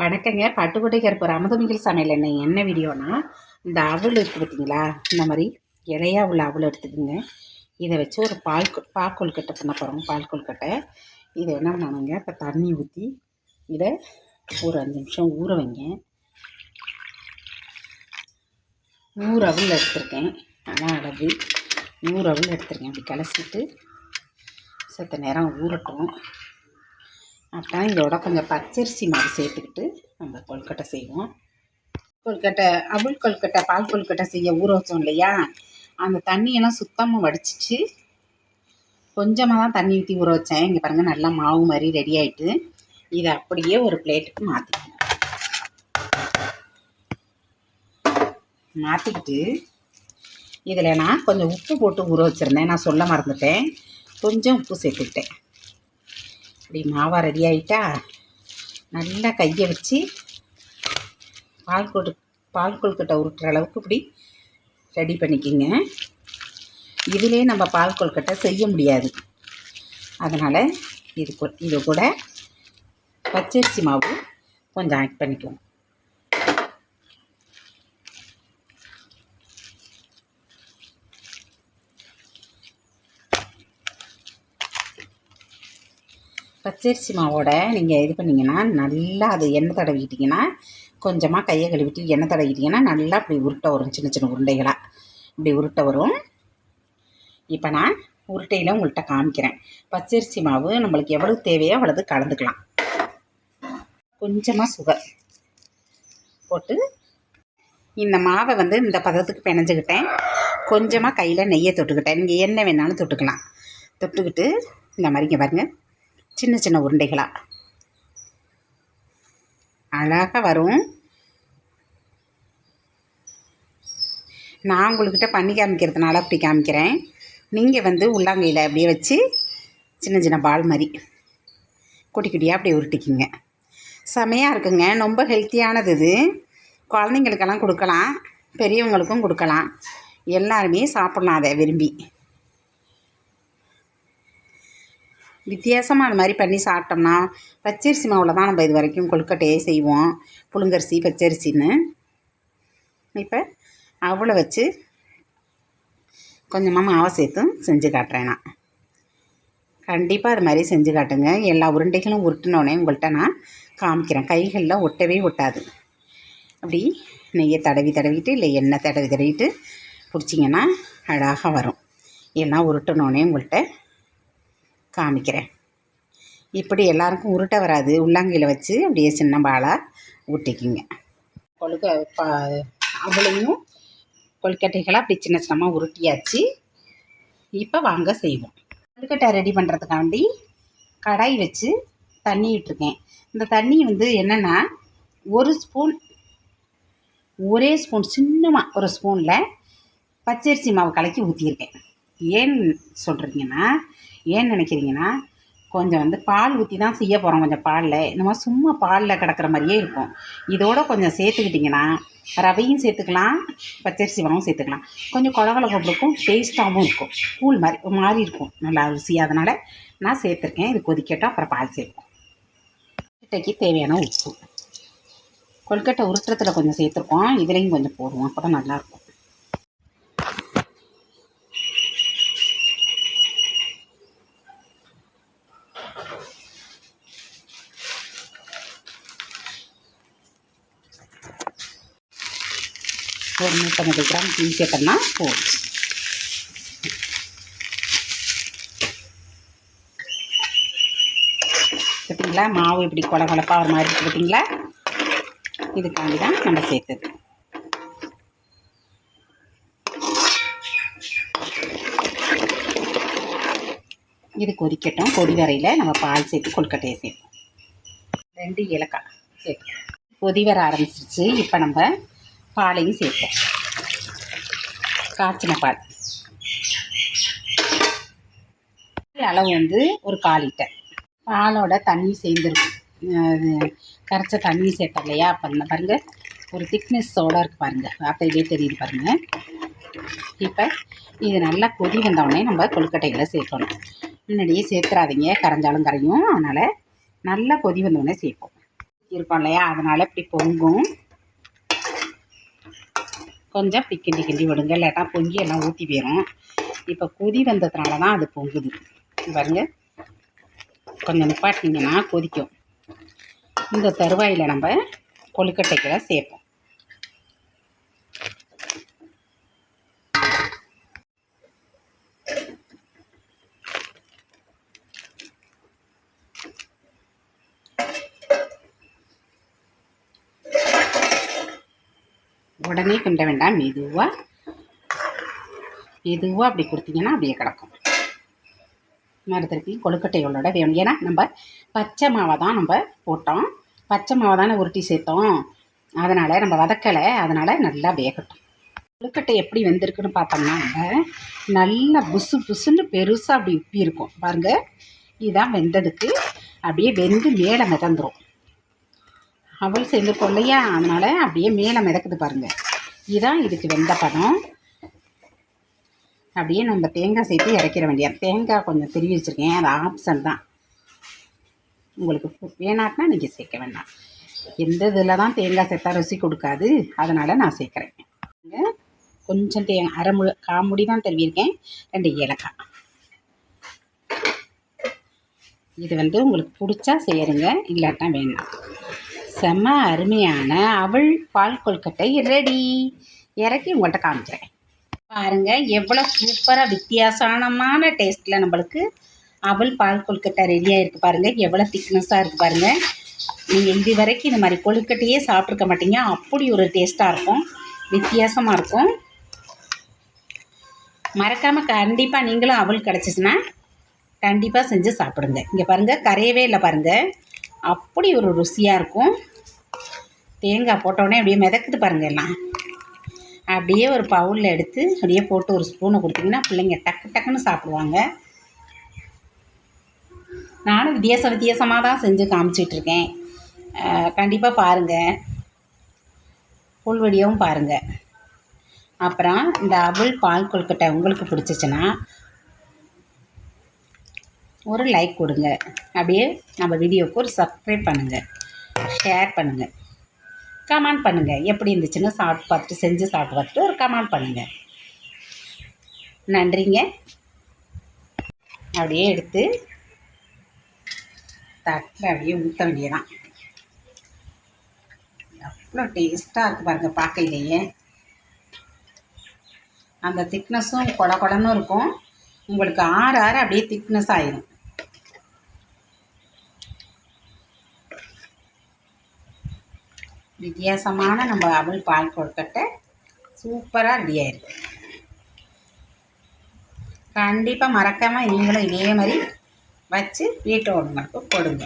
வணக்கங்க. பட்டுக்கோட்டை கருப்பு அமுதமிகள் சமையல் என்ன என்ன வீடியோனா இந்த அவல் இருக்குது பார்த்தீங்களா? இந்த மாதிரி இலையா உள்ள அவல் எடுத்துக்கோங்க. இதை வச்சு ஒரு பால் கொ- பால் கொழுக்கட்டை பண்ண போகிறோம் பால் கொழுக்கட்டை இதை என்ன பண்ணணுங்க இப்போ தண்ணி ஊற்றி இதை ஒரு அஞ்சு நிமிஷம் ஊற வைங்க. நூறு அவள் எடுத்திருக்கேன். அதான் அளவு நூறு அவள் எடுத்திருக்கேன். அப்படி கலசிட்டு செத்த நேரம் ஊறட்டும். அப்புறம் இதோட கொஞ்சம் பச்சரிசி மாவு சேர்த்துக்கிட்டு நம்ம கொழுக்கட்டை செய்வோம். கொழுக்கட்டை அவுள் கொழுக்கட்டை பால் கொழுக்கட்டை செய்ய ஊற வச்சோம் இல்லையா? அந்த தண்ணியெல்லாம் சுத்தமாக வடிச்சிச்சு. கொஞ்சமாக தான் தண்ணி ஊற்றி ஊற வச்சேன் இங்கே பாருங்கள் நல்லா மாவு மாதிரி ரெடி ஆகிட்டு இதை அப்படியே ஒரு பிளேட்டுக்கு மாற்றிக்கணும் மாற்றிக்கிட்டு இதில் நான் கொஞ்சம் உப்பு போட்டு ஊற வச்சுருந்தேன் நான் சொல்ல மறந்துட்டேன். கொஞ்சம் உப்பு சேர்த்துக்கிட்டேன். இப்படி மாவா ரெடி ஆகிட்டா நல்லா கையை வச்சு பால் கொடு பால் கொழுக்கட்டை உருட்டுற அளவுக்கு இப்படி ரெடி பண்ணிக்கிங்க. இதிலே நம்ம பால் கொழுக்கட்டை செய்ய முடியாது. அதனால் இது இது கூட பச்சரிசி மாவு கொஞ்சம் ஆட் பண்ணிக்குவோம். பச்சரிசி மாவோட நீங்கள் இது பண்ணிங்கன்னா நல்லா அது எண்ணெய் தடவிக்கிட்டிங்கன்னா கொஞ்சமாக கையை கழுவிட்டு எண்ணெய் தடவிக்கிட்டிங்கன்னா நல்லா இப்படி உருட்டை வரும் சின்ன சின்ன உருண்டைகளாக இப்படி உருட்டை வரும். இப்போ நான் உருட்டையில் உங்கள்கிட்ட காமிக்கிறேன். பச்சரிசி மாவு நம்மளுக்கு எவ்வளவு தேவையோ அவ்வளவு கலந்துக்கலாம். கொஞ்சமாக சுகர் போட்டு இந்த மாவை வந்து இந்த பதத்துக்கு பிணைஞ்சுக்கிட்டேன். கொஞ்சமாக கையில் நெய்யை தொட்டுக்கிட்டேன். நீங்கள் என்ன வேணாலும் தொட்டுக்கலாம். தொட்டுக்கிட்டு இந்த மாதிரிங்க பாருங்கள் சின்ன சின்ன உருண்டைகளாக அழகாக வரும். நான் உங்கள்கிட்ட பண்ணி காமிக்கிறதுனால அப்படி காமிக்கிறேன். நீங்கள் வந்து உள்ளாங்கையில் அப்படியே வச்சு சின்ன சின்ன பால் மாதிரி குட்டி குட்டியாக அப்படியே உருட்டிக்கிங்க. செமையாக இருக்குங்க. ரொம்ப ஹெல்த்தியானது இது. குழந்தைங்களுக்கெல்லாம் கொடுக்கலாம். பெரியவங்களுக்கும் கொடுக்கலாம். எல்லாருமே சாப்பிட்லாம் அதை விரும்பி. வித்தியாசமாக அது மாதிரி பண்ணி சாப்பிட்டோம்னா பச்சரிசி மாவில் தான் நம்ம இது வரைக்கும் கொழுக்கட்டையே செய்வோம். புழுங்கரிசி பச்சரிசின்னு. இப்போ அவ்வளோ வச்சு கொஞ்சமாக மாவை சேர்த்தும் செஞ்சு காட்டுறேன் நான். கண்டிப்பாக அது மாதிரி செஞ்சு காட்டுங்க. எல்லா உருண்டைகளும் உருட்டினோடனே உங்கள்கிட்ட நான் காமிக்கிறேன். கைகளில் ஒட்டவே ஒட்டாது. அப்படி நெய்யை தடவி தடவிட்டு இல்லை எண்ணெய் தடவி தடவிட்டு பிடிச்சிங்கன்னா அழகாக வரும். எல்லாம் உருட்டினோடனே உங்கள்கிட்ட காமிக்கிறேன். இப்படி எல்லாருக்கும் உருட்ட வராது. உள்ளாங்கையில் வச்சு அப்படியே சின்ன பாலாக ஊட்டிக்குங்க. கொழுக்க அவளையும் கொழுக்கட்டைகளாக அப்படி சின்ன சின்னமாக உருட்டியாச்சு. இப்போ வாங்க செய்வோம். கொழுக்கட்டை ரெடி பண்ணுறதுக்காண்டி கடாய் வச்சு தண்ணி விட்டுருக்கேன். இந்த தண்ணி வந்து என்னென்னா ஒரு ஸ்பூன் ஒரே ஸ்பூன் சின்னமாக ஒரு ஸ்பூனில் பச்சரிசி மாவு கலக்கி ஊற்றியிருக்கேன் ஏன் சொல்கிறீங்கன்னா ஏன் நினைக்கிறீங்கன்னா கொஞ்சம் வந்து பால் ஊற்றி தான் செய்ய போகிறோம் கொஞ்சம் பாலில். இந்த சும்மா பாலில் கிடக்கிற மாதிரியே இருக்கும். இதோட கொஞ்சம் சேர்த்துக்கிட்டிங்கன்னா ரவையும் சேர்த்துக்கலாம் பச்சரிசி மாவும் சேர்த்துக்கலாம். கொஞ்சம் குழகுல இருக்கும் டேஸ்ட்டாகவும் இருக்கும். கூழ் மாதிரி மாதிரி இருக்கும். நல்லா ருசி அதனால் நான் சேர்த்துருக்கேன். இது கொதிக்கட்டும் அப்புறம் பால் சேர்ப்போம். கொல்கட்டைக்கு தேவையான உப்பு. கொல்கட்டை உருட்டுறதுல கொஞ்சம் சேர்த்துருக்கோம். இதுலேயும் கொஞ்சம் போடுவோம். அப்போ தான் நல்லாயிருக்கும் ஒரு நூற்றம்பது கிராம் தீ சேர்த்தோம்னா போதும். பார்த்தீங்களா மாவு இப்படி கொல கொலப்பாக ஒரு மாதிரி இருக்கு பார்த்தீங்களா இதுக்காண்டி தான் நம்ம சேர்த்தது. இது கொதிக்கட்டும். கொடி வரையில் நம்ம பால் சேர்த்து கொழுக்கட்டையை சேர்ப்போம். ரெண்டு ஏலக்காய் சேர்ப்போம். கொதி வர ஆரம்பிச்சிருச்சு. இப்போ நம்ம பாலையும் சேர்ப்போம். காய்ச்சின பால். அளவு வந்து ஒரு கால் லிட்டர். பாலோட தண்ணி சேர்ந்துருக்கும் அது கரைச்ச தண்ணி சேர்த்தோம் இல்லையா? அப்போ பாருங்க ஒரு திக்னஸோட இருக்குது பாருங்கள் அப்போ இதே தெரியுது பாருங்கள் இப்போ இது நல்லா கொதி வந்தவுடனே நம்ம கொழுக்கட்டையில் சேர்க்கணும். முன்னாடியே சேர்த்துறாதீங்க. கரைஞ்சாலும் கரையும். அதனால் நல்லா கொதி வந்தவுடனே சேர்ப்போம். இருக்கோம் இல்லையா? அதனால் இப்படி பொங்கும். கொஞ்சம் இப்படி கிண்டி கிண்டி விடுங்க. இல்லாட்டா பொங்கி எல்லாம் ஊற்றி போயிடும் இப்போ கொதி வந்ததுனால தான் அது பொங்குது. பாருங்க. கொஞ்சம் நிப்பாட்டிங்கன்னா கொதிக்கும். இந்த தருவாயில் நம்ம கொழுக்கட்டைக்கெல்லாம் சேர்ப்போம். உடனே கிண்ட வேண்டாம். மெதுவாக மெதுவாக அப்படி கொடுத்தீங்கன்னா அப்படியே கிடக்கும். மறுதிருப்பி கொழுக்கட்டைகளோட வேணும். ஏன்னா நம்ம பச்சை மாவை தான் நம்ம போட்டோம். பச்சை மாவை தானே உருட்டி சேர்த்தோம். அதனால் நம்ம வதக்கலை. அதனால் நல்லா வேகட்டும். கொழுக்கட்டை எப்படி வெந்திருக்குன்னு பார்த்தோம்னா நம்ம நல்லா புசு புசுன்னு பெருசாக அப்படி உப்பி இருக்கும். பாருங்கள் இதுதான் வெந்ததுக்கு அப்படியே வெந்து மேலே மிதந்துடும் அவள் சேர்ந்து இல்லையா அதனால் அப்படியே மேலே மிதக்குது பாருங்கள் இதுதான் இதுக்கு வெந்த பதம். அப்படியே நம்ம தேங்காய் சேர்த்து இறக்கிற வேண்டியது. தேங்காய் கொஞ்சம் திருவி வச்சுருக்கேன். அது ஆப்ஷன் தான். உங்களுக்கு வேணாட்டினா நீங்கள் சேர்க்க வேண்டாம். எந்த இதில் தான் தேங்காய் சேர்த்தா ருசி கொடுக்காது. அதனால் நான் சேர்க்குறேன். கொஞ்சம் தேங்காய் அரை முழு காமுடி தான் தருவியிருக்கேன். ரெண்டு ஏலக்காய். இது வந்து உங்களுக்கு பிடிச்சா செய்யுங்க இல்லாட்டா வேண்டாம். செம்ம அருமையான அவள் பால் கொழுக்கட்டை ரெடி இறக்கி உங்கள்கிட்ட காமிக்கிறேன். பாருங்க எவ்வளோ சூப்பராக வித்தியாசமான டேஸ்ட்டில் நம்மளுக்கு அவள் பால் கொழுக்கட்டை ரெடியாக இருக்குது பாருங்கள் எவ்வளோ திக்னஸாக இருக்குது பாருங்கள் நீங்கள் இது வரைக்கும் இந்த மாதிரி கொழுக்கட்டையே சாப்பிட்ருக்க மாட்டீங்க. அப்படி ஒரு டேஸ்ட்டாக இருக்கும். வித்தியாசமாக இருக்கும். மறக்காமல் கண்டிப்பாக நீங்களும் அவள் கிடச்சிச்சின்னா கண்டிப்பாக செஞ்சு சாப்பிடுங்க. இங்கே பாருங்கள் கரையவே இல்லை பாருங்கள் அப்படி ஒரு ருசியாக இருக்கும். தேங்காய் போட்டோடனே அப்படியே மிதக்குது பாருங்க எல்லாம். அப்படியே ஒரு பவுலில் எடுத்து அப்படியே போட்டு ஒரு ஸ்பூனை கொடுத்தீங்கன்னா பிள்ளைங்க டக்கு டக்குன்னு சாப்பிடுவாங்க. நானும் வித்தியாச வித்தியாசமாக தான் செஞ்சு காமிச்சிட்ருக்கேன் கண்டிப்பாக பாருங்கள் புல்வெடியாகவும் பாருங்கள் அப்புறம் இந்த அபுல் பால் கொழுக்கட்டை உங்களுக்கு பிடிச்சிச்சின்னா ஒரு லைக் கொடுங்க. அப்படியே நம்ம வீடியோவுக்கு ஒரு சப்ஸ்கிரைப் பண்ணுங்கள் ஷேர் பண்ணுங்கள் கமெண்ட் பண்ணுங்கள் எப்படி இருந்துச்சுன்னு சாப்பிட்டு பார்த்துட்டு செஞ்சு சாப்பிட்டு பார்த்துட்டு ஒரு கமெண்ட் பண்ணுங்கள் நன்றிங்க. அப்படியே எடுத்து தட்டில் அப்படியே ஊற்ற வேண்டியதான் எவ்வளோ டேஸ்ட்டாக இருக்குது பாருங்கள் பார்க்கையிலேயே. அந்த திக்னஸும் கொட கொடன்னு இருக்கும். உங்களுக்கு ஆறு ஆறு அப்படியே திக்னஸ் ஆயிரும். வித்தியாசமான நம்ம அவள் பால் கொழுக்கட்டை சூப்பராக ரெடி ஆயிருக்கு. கண்டிப்பாக மறக்காமல் நீங்களும் இதே மாதிரி வச்சு வீட்டு உடம்புக்கு கொடுங்க.